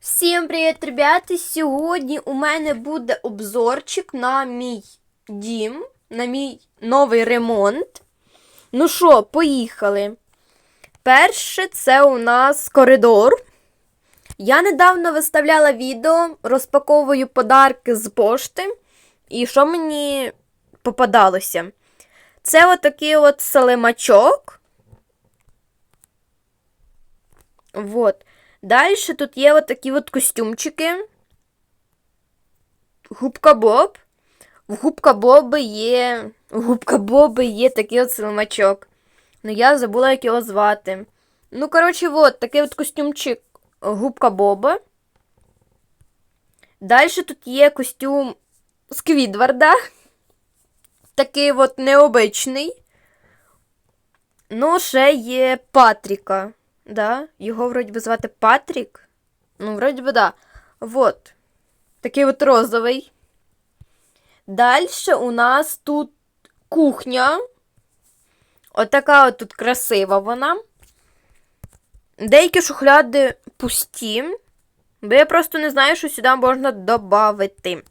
Всім привіт, ребята! Сьогодні у мене буде обзорчик на мій дім, на мій новий ремонт. Ну що, поїхали. Перше, це у нас коридор. Я недавно виставляла відео, розпаковую подарки з пошти. І що мені попадалося? Це отакий от салимачок. Вот. Далі тут є от такі от костюмчики. Губка Боб. В Губка Боби є. В Губка Боби є такий от слимачок. Ну, я забула, як його звати. Ну, коротше, от такий от костюмчик Губка Боба. Далі тут є костюм Сквідварда. Такий от необичний. Ну, ще є Патріка. Да, його вроді би звати Патрік. Ну, вроді би, да. Вот. Такий от розовий. Далі у нас тут кухня. Отака от тут красива вона. Деякі шухляди пусті. Бо я просто не знаю, що сюди можна додати.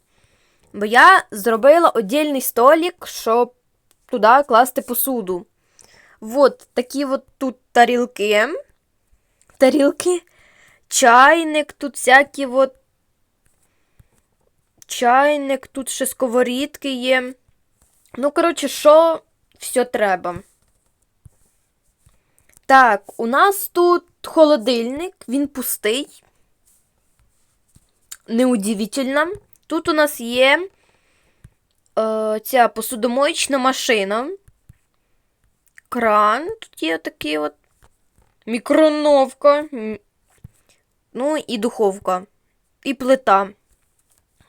Бо я зробила отдільний столик, щоб туди класти посуду. Вот такі от тут тарілки тарілки, чайник, тут всякі от чайник, тут ще сковорідки є. Ну, коротше, що все треба. Так, у нас тут холодильник, він пустий. Неудивительно. Тут у нас є е, ця посудомоєчна машина. Кран, тут є такий от мікроновка, ну і духовка, і плита.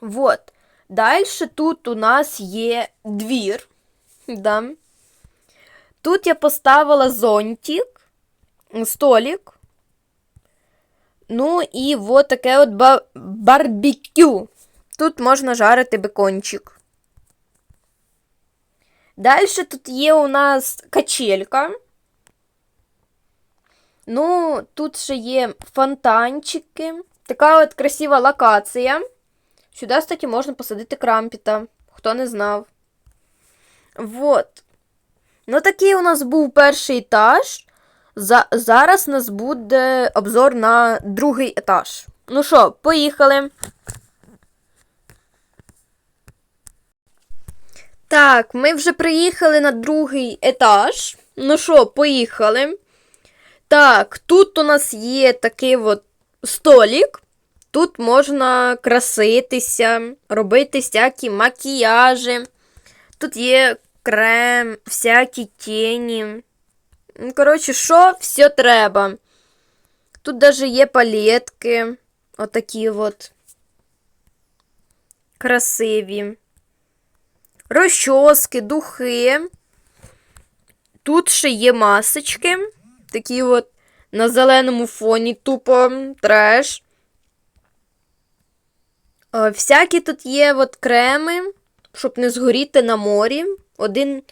Вот. Далі тут у нас є двір. Да. Тут я поставила зонтик, столик. Ну і вот таке от ба барбекю. Тут можна жарити бекончик. Далі тут є у нас качелька. Ну, тут ще є фонтанчики. Така от красива локація. Сюди, кстати, можна посадити крампіта, хто не знав. Вот. Ну, такий у нас був перший етаж. За Зараз у нас буде обзор на другий етаж. Ну що, поїхали. Так, ми вже приїхали на другий етаж. Ну що, поїхали. Так, тут у нас є такий от столик. Тут можна краситися, робити всякі макіяжі. Тут є крем, всякі тіні. Коротше, що все треба. Тут навіть є палетки. Отакі от. Красиві. Розчоски, духи. Тут ще є масочки. Такі от на зеленому фоні тупо треш. О, всякі тут є от креми, щоб не згоріти на морі. Один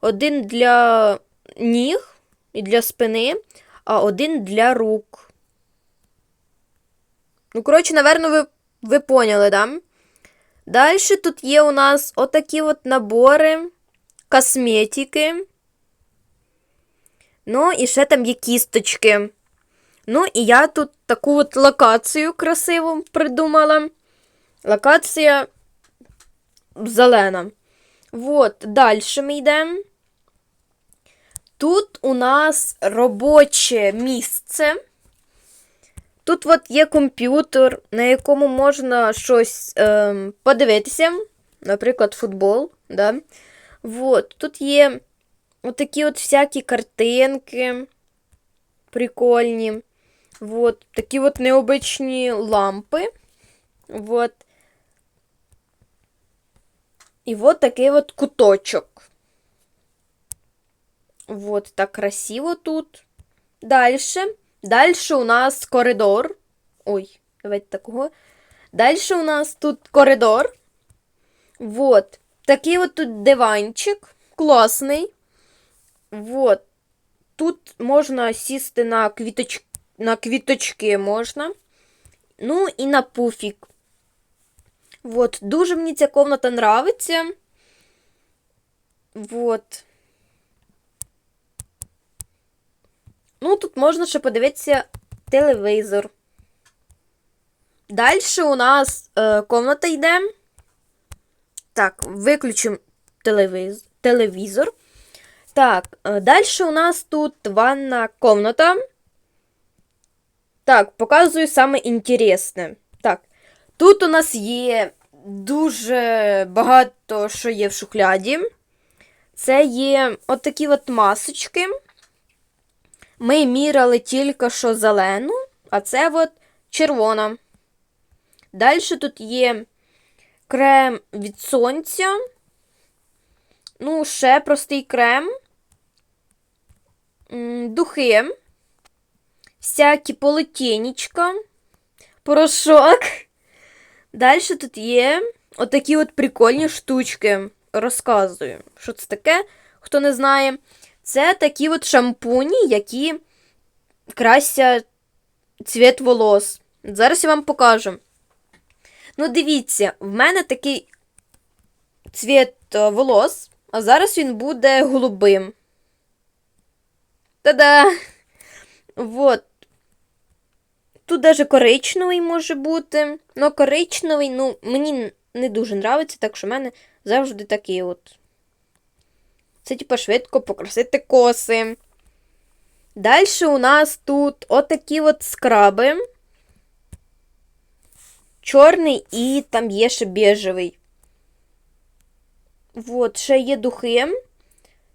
один для ніг і для спини, а один для рук. Ну, коротше, напевно, ви ви поняли, да? Далі тут є у нас отакі от набори косметики. Ну, і ще там є кісточки. Ну, і я тут таку от локацію красиву придумала. Локація зелена. Вот, далі ми йдемо. Тут у нас робоче місце. Тут от є комп'ютер, на якому можна щось е, подивитися, наприклад, футбол. Да? Вот, Тут є Отакі от всякі картинки прикольні. Вот. Такі от необичні лампи. Вот. І от такий от куточок. Вот так красиво тут. Дальше. Дальше у нас коридор. Ой, давайте такого. Дальше у нас тут коридор. Вот. Такий от тут диванчик. Класний. Вот. Тут можна сісти на квіточ... на квіточки можна. Ну і на пуфік. Вот, дуже мені ця комната нравиться. Вот. Ну, тут можна ще подивитися телевізор. Далі у нас е, комната йде. Так, виключимо телевіз... телевізор. Так, е, далі у нас тут ванна комната. Так, показую саме інтересне. Так, тут у нас є дуже багато що є в шухляді. Це є отакі от масочки. Ми міряли тільки що зелену, а це от червона. Далі тут є крем від сонця. Ну, ще простий крем. Духи. Всякі полотенечка. Порошок. Далі тут є отакі от прикольні штучки. Розказую, що це таке, хто не знає. Це такі от шампуні, які красять цвіт волос. Зараз я вам покажу. Ну, дивіться, в мене такий цвіт е, волос, а зараз він буде голубим. Та-да! Вот. Тут даже коричневий може бути. Ну, коричневий, ну, мені не дуже нравиться, так що в мене завжди такий от. Це, типа, швидко покрасити коси. Далі у нас тут отакі от скраби. Чорний і там є ще бежевий. Вот, ще є духи,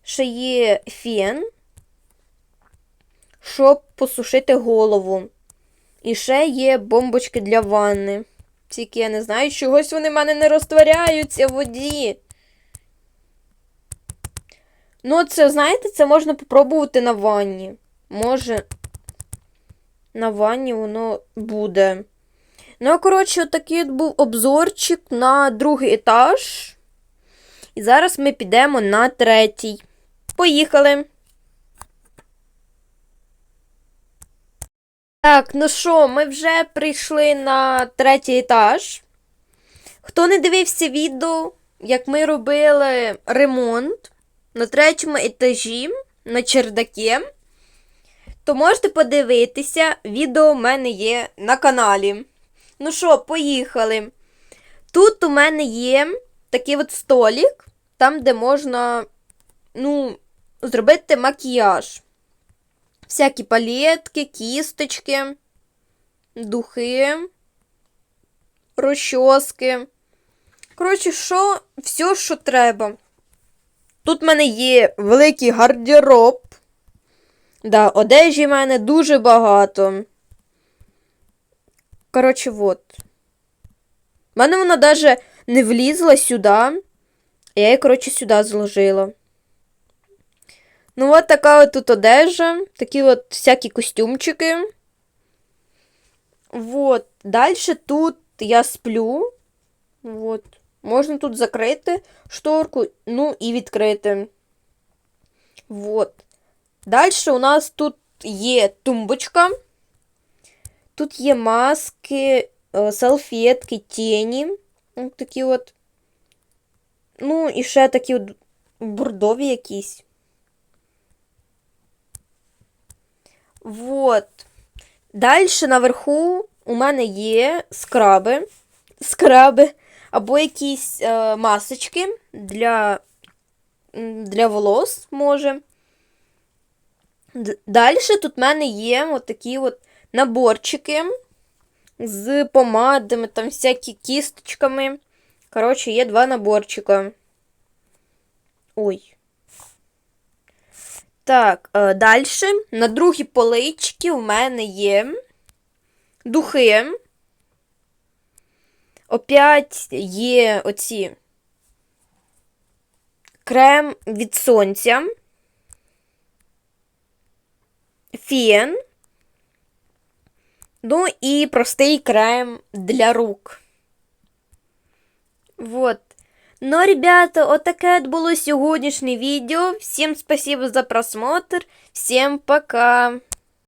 ще є фен, щоб посушити голову. І ще є бомбочки для ванни. Тільки я не знаю, чогось вони в мене не розтворяються в воді. Ну, це, знаєте, це можна попробувати на ванні. Може, на ванні воно буде. Ну, коротше, такий от був обзорчик на другий етаж. І зараз ми підемо на третій. Поїхали. Так, ну що, ми вже прийшли на третій етаж. Хто не дивився відео, як ми робили ремонт на третьому етажі на чердакі, то можете подивитися, відео в мене є на каналі. Ну що, поїхали. Тут у мене є такий от столик, там, де можна, ну, зробити макіяж. Всякі палетки, кісточки, духи, розчоски. Коротше, що, все, що треба. Тут в мене є великий гардероб. Да, одежі в мене дуже багато. Коротше, вот. У мене вона даже не влізла сюди. Я її, коротше, сюди зложила. Ну, от така от тут одежа. Такі от всякі костюмчики. Вот. Далі тут я сплю. Вот. Можна тут закрити шторку, ну і відкрити. Вот. Далі у нас тут є тумбочка. Тут є маски, е, салфетки, тіні. Такі от. Ну, і ще такі от бордові якісь. Вот. Далі наверху у мене є скраби. Скраби або якісь е, масочки для для волос, може. Далі тут в мене є от такі от наборчики з помадами, там всякі кісточками. Коротше, є два наборчика. Ой. Так, е, далі. На другій поличці у мене є духи. Опять є оці крем від сонця, фен, ну і простий крем для рук. Вот. Ну, ребята, вот таке було сьогоднішнє відео. Всім спасибо за просмотр. Всім пока!